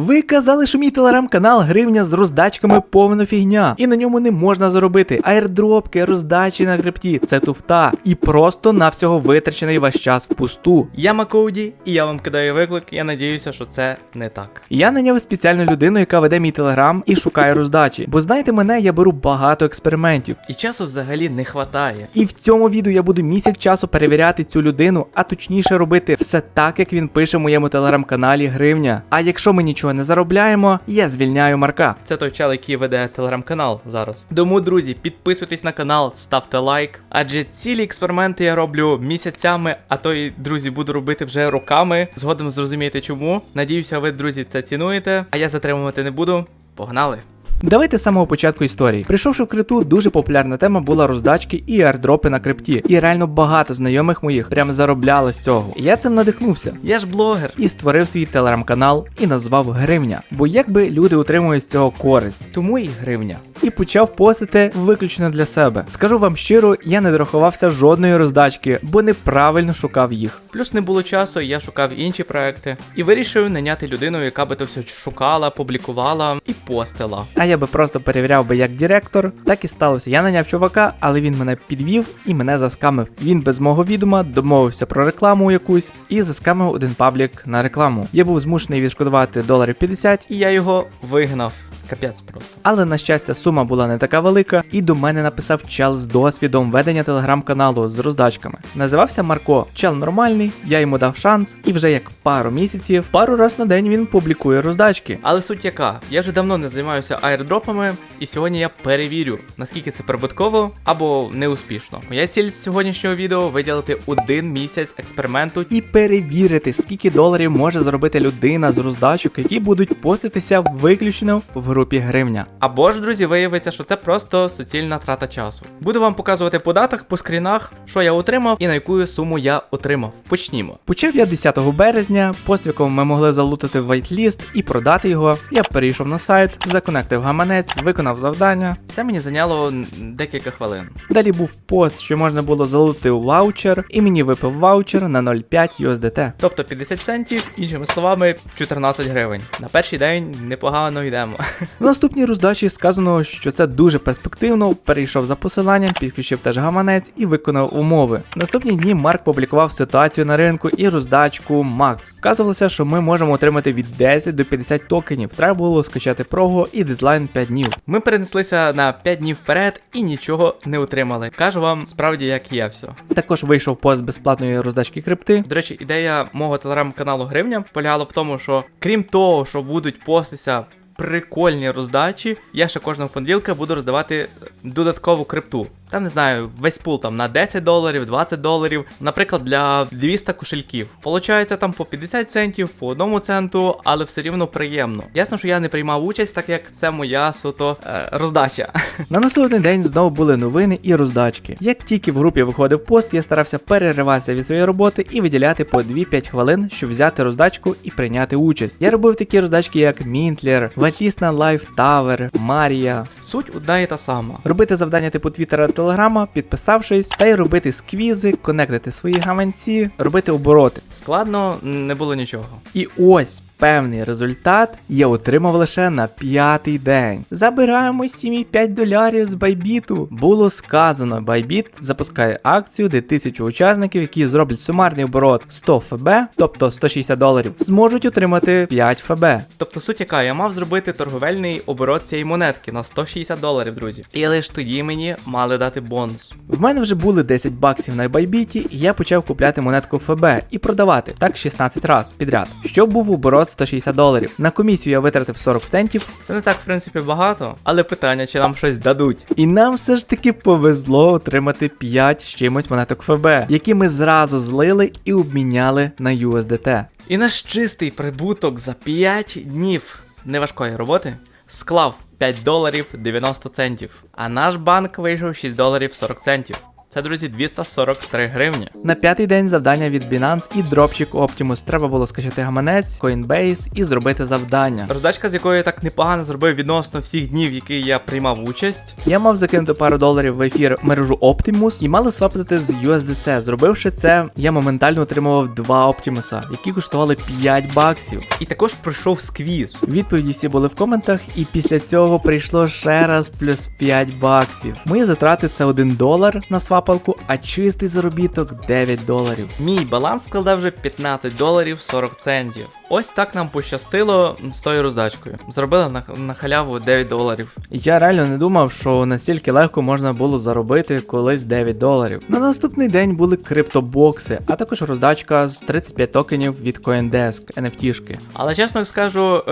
Ви казали, що мій телеграм-канал гривня з роздачками повна фігня, і на ньому не можна заробити. Аірдропки, роздачі на крипті це туфта. І просто на всього витрачений ваш час впусту. Я Макоуді, і я вам кидаю виклик. Я надіюся, що це не так. Я наняв спеціальну людину, яка веде мій телеграм і шукає роздачі. Бо знаєте, мене я беру багато експериментів. І часу взагалі не хватає. І в цьому відео я буду місяць часу перевіряти цю людину, а точніше робити все так, як він пише в моєму телеграм-каналі Гривня. А якщо ми нічого не заробляємо, я звільняю Марка. Це той чел, який веде телеграм-канал зараз. Тому, друзі, підписуйтесь на канал, ставте лайк. Адже цілі експерименти я роблю місяцями, а то й друзі буду робити вже роками. Згодом зрозумієте чому. Надіюся, ви, друзі, це цінуєте. А я затримувати не буду. Погнали! Давайте з самого початку історії. Прийшовши в крипту, дуже популярна тема була роздачки і аірдропи на крипті. І реально багато знайомих моїх прям заробляли з цього. І я цим надихнувся. Я ж блогер. І створив свій телеграм-канал і назвав Гривня. Бо якби люди отримують з цього користь. Тому і гривня. І почав постити виключно для себе. Скажу вам щиро, я не дорахувався жодної роздачки, бо неправильно шукав їх. Плюс не було часу, я шукав інші проекти і вирішив наняти людину, яка би то все шукала, публікувала і постила. А я би просто перевіряв би як директор. Так і сталося. Я наняв чувака, але він мене підвів і мене заскамив. Він без мого відома домовився про рекламу якусь і заскамив один паблік на рекламу. Я був змушений відшкодувати доларів 50, І я його вигнав. Капець просто. але на щастя сума була не така велика, і до мене написав чел з досвідом ведення телеграм-каналу з роздачками. Називався Марко. Чел нормальний, я йому дав шанс, і вже як пару місяців, пару раз на день він публікує роздачки. Але суть яка? Я вже давно не займаюся аірдропами, і сьогодні я перевірю, наскільки це прибутково або неуспішно. Моя ціль з сьогоднішнього відео виділити один місяць експерименту І перевірити, скільки доларів може заробити людина з роздачок, які будуть поститися виключно в групі гривня. Або ж, друзі, виявиться, що це просто суцільна трата часу. Буду вам показувати по датах, по скрінах, що я отримав і на яку суму я отримав. Почнімо. Почав я 10 березня, постріком ми могли залутати вайтліст і продати його. Я перейшов на сайт, законектив гаманець, виконав завдання. Це мені зайняло декілька хвилин. Далі був пост, що можна було залутати ваучер, і мені випав ваучер на 0,5 USDT. Тобто 50 центів, іншими словами, 14 гривень. На перший день непогано йдемо. В наступній роздачі сказано, що це дуже перспективно. Перейшов за посиланням, підключив теж гаманець і виконав умови. Наступні дні Марк публікував ситуацію на ринку і роздачку Макс. Вказувалося, що ми можемо отримати від 10 до 50 токенів. Треба було скачати прого і дедлайн 5 днів. Ми перенеслися на 5 днів вперед і нічого не отримали. Кажу вам справді, як є все. Також вийшов пост безплатної роздачки крипти. До речі, ідея мого телеграм-каналу Гривня полягала в тому, що крім того, що будуть поститися прикольні роздачі, я ще кожного понеділка буду роздавати додаткову крипту. Там не знаю, весь пул там на 10 доларів, 20 доларів, наприклад, для 200 кошельків. Получається там по 50 центів, по одному центу, але все рівно приємно. Ясно, що я не приймав участь, так як це моя суто е, роздача. На наступний день знову були новини і роздачки. Як тільки в групі виходив пост, я старався перериватися від своєї роботи і виділяти по 2-5 хвилин, щоб взяти роздачку і прийняти участь. Я робив такі роздачки, як Мінтлер, Ватлісна Лайф Тавер, Марія. Суть одна і та сама. Робити завдання типу Твіттера Телеграма, підписавшись, та й робити сквізи, конектити свої гаманці, робити обороти. Складно не було нічого. І ось певний результат я отримав лише на п'ятий день. Забираємо 7,5 долярів з байбіту. Було сказано, байбіт запускає акцію, де тисячу учасників, які зроблять сумарний оборот 100 ФБ, тобто 160 доларів, зможуть отримати 5 ФБ. Тобто суть яка, я мав зробити торговельний оборот цієї монетки на 160 доларів, друзі. І лише тоді мені мали дати бонус. В мене вже були 10 баксів на байбіті, і я почав купляти монетку ФБ і продавати так 16 разів підряд, щоб був оборот 160 доларів. На комісію я витратив 40 центів, Це не так, в принципі, багато, але питання, чи нам щось дадуть. І нам все ж таки повезло отримати 5 з чимось монеток ФБ, які ми зразу злили і обміняли на USDT. І наш чистий прибуток за 5 днів неважкої роботи склав 5 доларів 90 центів. А наш банк вийшов 6 доларів 40 центів. Це, друзі, 243 гривні. На п'ятий день завдання від Binance і дропчик Optimus. Треба було скачати гаманець, Coinbase і зробити завдання. Роздачка, з якою я так непогано зробив відносно всіх днів, в які я приймав участь. Я мав закинути пару доларів в ефір мережу Optimus і мали свапити з USDC. Зробивши це, я моментально отримував два Optimus, які коштували 5 баксів. І також пройшов сквіз. Відповіді всі були в коментах, і після цього прийшло ще раз плюс 5 баксів. Мої затрати це 1 долар на свапалку, а чистий заробіток 9 доларів. Мій баланс складав вже 15 доларів 40 центів. Ось так нам пощастило з тою роздачкою. Зробили на, на халяву 9 доларів. Я реально не думав, що настільки легко можна було заробити колись 9 доларів. На наступний день були криптобокси, а також роздачка з 35 токенів від CoinDesk, NFT-шки. Але чесно скажу,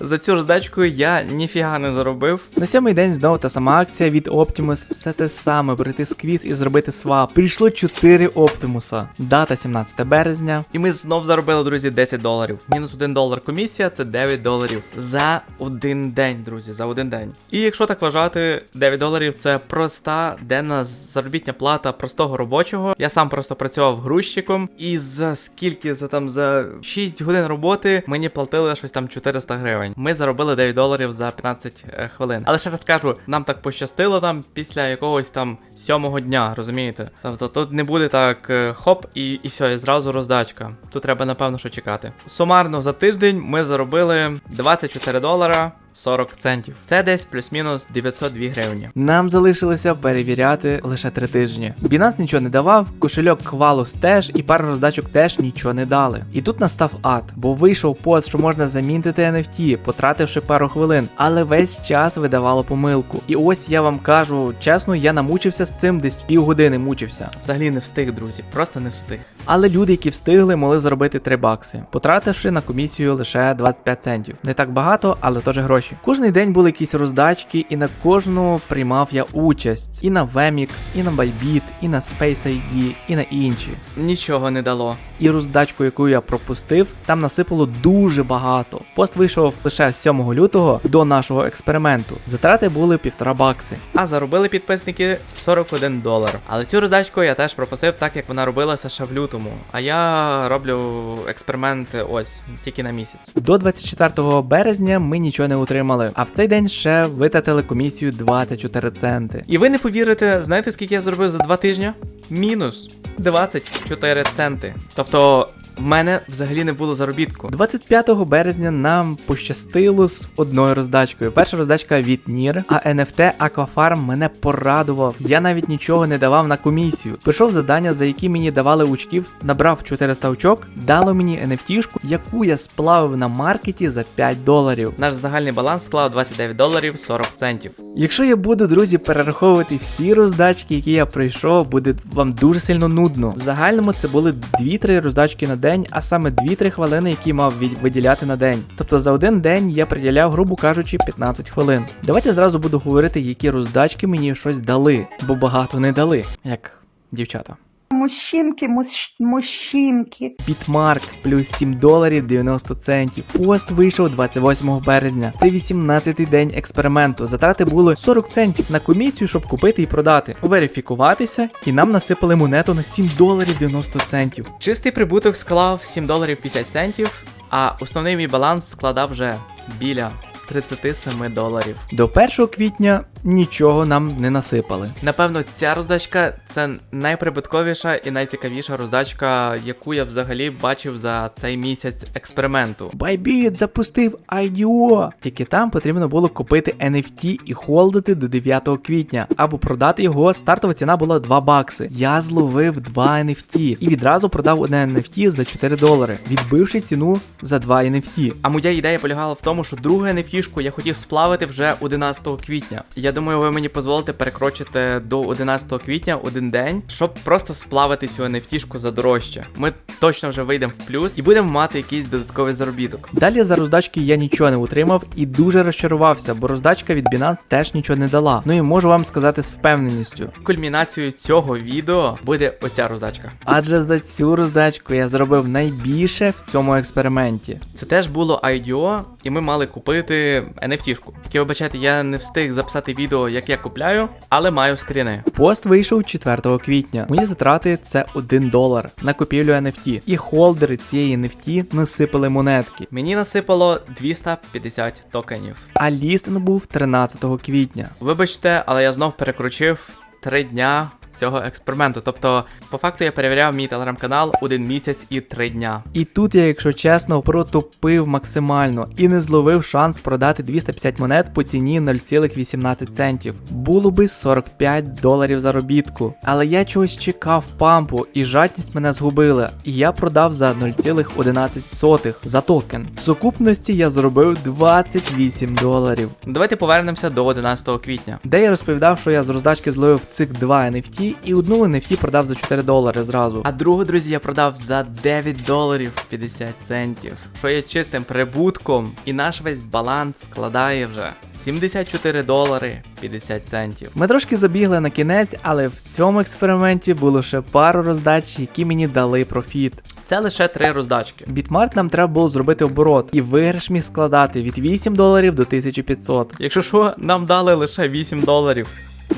за цю роздачку я ніфіга не заробив. На сьомий день знову та сама акція від Optimus, все те саме, пройти сквіз і зробити свап. Прийшло 4 Оптимуса. Дата 17 березня. І ми знов заробили, друзі, 10 доларів. Мінус 1 долар комісія це 9 доларів за один день, друзі, за один день. І якщо так вважати, 9 доларів це проста денна заробітня плата простого робочого. Я сам просто працював грузчиком, і за скільки за там за 6 годин роботи мені платили щось там 400 гривень. Ми заробили 9 доларів за 15 е, хвилин. Але ще раз кажу, нам так пощастило там після якогось там сьомого дня, розумієте? Тобто тут не буде так е, хоп і, і все, і зразу роздачка. Тут треба напевно що чекати. Сумарно за тиждень ми заробили 24 долара. 40 центів. Це десь плюс-мінус 902 гривні. Нам залишилося перевіряти лише 3 тижні. Binance нічого не давав, кошельок Qualus теж і пара роздачок теж нічого не дали. І тут настав ад, бо вийшов пост, що можна замінити NFT, потративши пару хвилин, але весь час видавало помилку. І ось я вам кажу, чесно, я намучився з цим десь півгодини мучився. Взагалі не встиг, друзі, просто не встиг. Але люди, які встигли, могли заробити 3 бакси, потративши на комісію лише 25 центів. Не так багато, але теж гроші. Кожний день були якісь роздачки, і на кожну приймав я участь. І на Vemix, і на Bybit, і на Space ID, і на інші. Нічого не дало. І роздачку, яку я пропустив, там насипало дуже багато. Пост вийшов лише 7 лютого до нашого експерименту. Затрати були півтора бакси. А заробили підписники 41 долар. Але цю роздачку я теж пропустив, так як вона робилася ще в лютому. А я роблю експеримент ось тільки на місяць. До 24 березня ми нічого не отримали, а в цей день ще витратили комісію 24 центи. І ви не повірите, знаєте, скільки я зробив за два тижні? Мінус 24 центи. Тобто. В мене взагалі не було заробітку. 25 березня нам пощастило з одною роздачкою. Перша роздачка від Нір, а NFT Aquafarm мене порадував. Я навіть нічого не давав на комісію. Пішов завдання, за які мені давали очків, набрав 400 очок, дало мені NFT-шку, яку я сплавив на маркеті за 5 доларів. Наш загальний баланс склав 29 доларів 40 центів. Якщо я буду, друзі, перераховувати всі роздачки, які я пройшов, буде вам дуже сильно нудно. В загальному це були 2-3 роздачки на день, а саме 2-3 хвилини, які мав виділяти на день. Тобто за один день я приділяв, грубо кажучи, 15 хвилин. Давайте зразу буду говорити, які роздачки мені щось дали, бо багато не дали, як дівчата. Мужчинки, муж- мужчинки. Бітмарк плюс 7 доларів 90 центів. Пост вийшов 28 березня. Це 18-й день експерименту. Затрати були 40 центів на комісію, щоб купити і продати, верифікуватися, і нам насипали монету на 7 доларів 90 центів. Чистий прибуток склав 7 доларів 50 центів, а основний мій баланс складав вже біля 37 доларів. До 1 квітня нічого нам не насипали. Напевно, ця роздачка це найприбутковіша і найцікавіша роздачка, яку я взагалі бачив за цей місяць експерименту. Bybit запустив IDO. Тільки там потрібно було купити NFT і холдити до 9 квітня, або продати його. Стартова ціна була 2 бакси. Я зловив 2 NFT і відразу продав одне NFT за 4 долари, відбивши ціну за 2 NFT. А моя ідея полягала в тому, що другу NFT-шку я хотів сплавити вже 11 квітня. Я думаю, ви мені дозволите перекрочити до 11 квітня один день, щоб просто сплавити цю NFT-шку за дорожче. Ми точно вже вийдемо в плюс і будемо мати якийсь додатковий заробіток. Далі за роздачки я нічого не отримав і дуже розчарувався, бо роздачка від Binance теж нічого не дала. Ну і можу вам сказати з впевненістю. Кульмінацією цього відео буде оця роздачка. Адже за цю роздачку я зробив найбільше в цьому експерименті. Це теж було IDO і ми мали купити NFT-шку. Як ви бачите, я не встиг записати відео, як я купляю, але маю скріни. Пост вийшов 4 квітня. Мої затрати це 1 долар на купівлю NFT. І холдери цієї NFT насипали монетки. Мені насипало 250 токенів. А лістинг був 13 квітня. Вибачте, але я знов перекручив 3 дня цього експерименту. Тобто, по факту я перевіряв мій телеграм-канал один місяць і 3 дня. І тут я, якщо чесно, протупив максимально і не зловив шанс продати 250 монет по ціні 0,18 центів. Було би 45 доларів заробітку. Але я чогось чекав пампу, і жадність мене згубила. І я продав за 0,11 за токен. В сукупності я заробив 28 доларів. Давайте повернемося до 11 квітня. Де я розповідав, що я з роздачки зловив цих 2 NFT і одну NFT продав за 4 долари зразу. А другу, друзі, я продав за 9 доларів 50 центів, що є чистим прибутком, і наш весь баланс складає вже 74 долари 50 центів. Ми трошки забігли на кінець, але в цьому експерименті було ще пару роздач, які мені дали профіт. Це лише три роздачки. Бітмарт нам треба було зробити оборот, і виграш міг складати від 8 доларів до 1500. Якщо що, нам дали лише 8 доларів.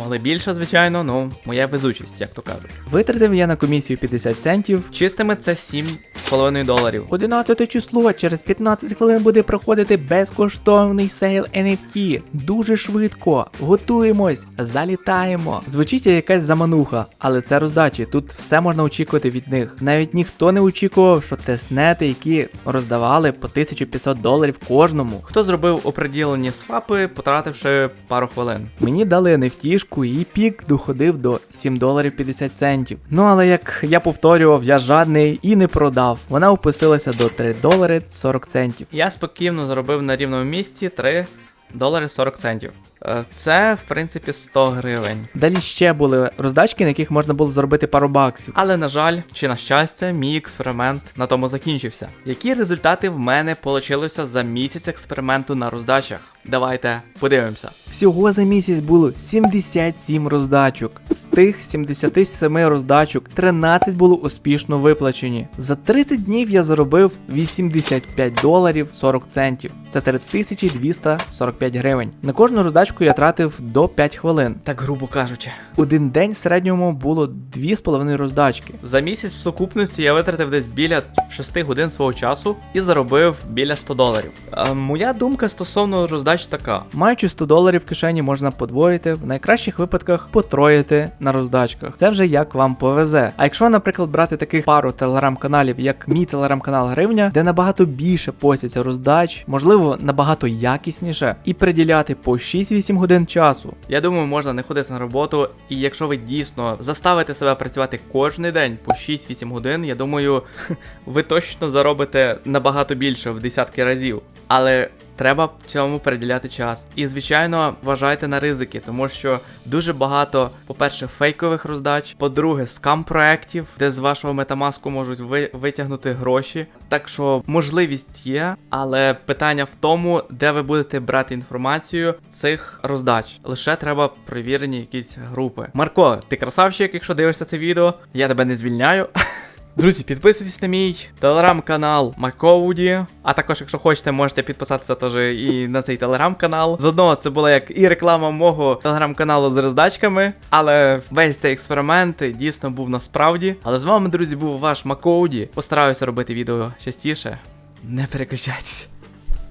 Могли більше, звичайно, ну моя везучість, як то кажуть. Витратив я на комісію 50 центів. Чистими це 7,5 доларів. 11 число, через 15 хвилин буде проходити безкоштовний сейл NFT. Дуже швидко. Готуємось, залітаємо. Звучить якась замануха, але це роздачі. Тут все можна очікувати від них. Навіть ніхто не очікував, що тестнети, які роздавали по 1500 доларів кожному. Хто зробив оприділені свапи, потративши пару хвилин. Мені дали NFT і пік доходив до 7 доларів 50 центів. Ну але як я повторював, я жадний і не продав. Вона опустилася до 3 долари 40 центів. Я спокійно заробив на рівному місці 3 долари 40 центів. Е, Це, в принципі, 100 гривень. Далі ще були роздачки, на яких можна було заробити пару баксів. Але, на жаль, чи на щастя, мій експеримент на тому закінчився. Які результати в мене получилося за місяць експерименту на роздачах? Давайте подивимося. Всього за місяць було 77 роздачок. З тих 77 роздачок 13 було успішно виплачені. За 30 днів я заробив 85 доларів 40 центів. Це 3245 гривень. На кожну роздачку я тратив до 5 хвилин. Так грубо кажучи. Один день в середньому було 2,5 роздачки. За місяць в сукупності я витратив десь біля 6 годин свого часу і заробив біля 100 доларів. Е, моя думка стосовно роздач така. Маючи 100 доларів в кишені, можна подвоїти, в найкращих випадках потроїти на роздачках. Це вже як вам повезе. А якщо, наприклад, брати таких пару телеграм-каналів, як мій телеграм-канал Гривня, де набагато більше постяться роздач, можливо, набагато якісніше, і приділяти по 6-8 годин часу. Я думаю, можна не ходити на роботу, і якщо ви дійсно заставите себе працювати кожен день по 6-8 годин, я думаю, ви точно заробите набагато більше в десятки разів. Але треба цьому приділяти час. І, звичайно, вважайте на ризики, тому що дуже багато, по-перше, фейкових роздач, по-друге, скам проєктів, де з вашого метамаску можуть ви- витягнути гроші. Так що можливість є, але питання в тому, де ви будете брати інформацію цих роздач. Лише треба перевірені якісь групи. Марко, ти красавчик, якщо дивишся це відео, я тебе не звільняю. Друзі, підписуйтесь на мій телеграм-канал Маковуді. А також, якщо хочете, можете підписатися теж і на цей телеграм-канал. З одного це була як і реклама мого телеграм-каналу з роздачками. Але весь цей експеримент дійсно був насправді. Але з вами, друзі, був ваш Маковуді. Постараюся робити відео частіше. Не переключайтеся.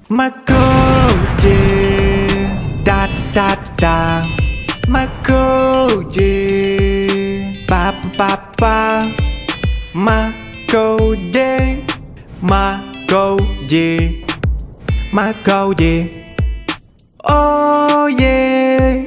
Макоді, да-да-да, Макоді, па-па-па-па, My go dê Mà go gì Mà go gì Oh yeah.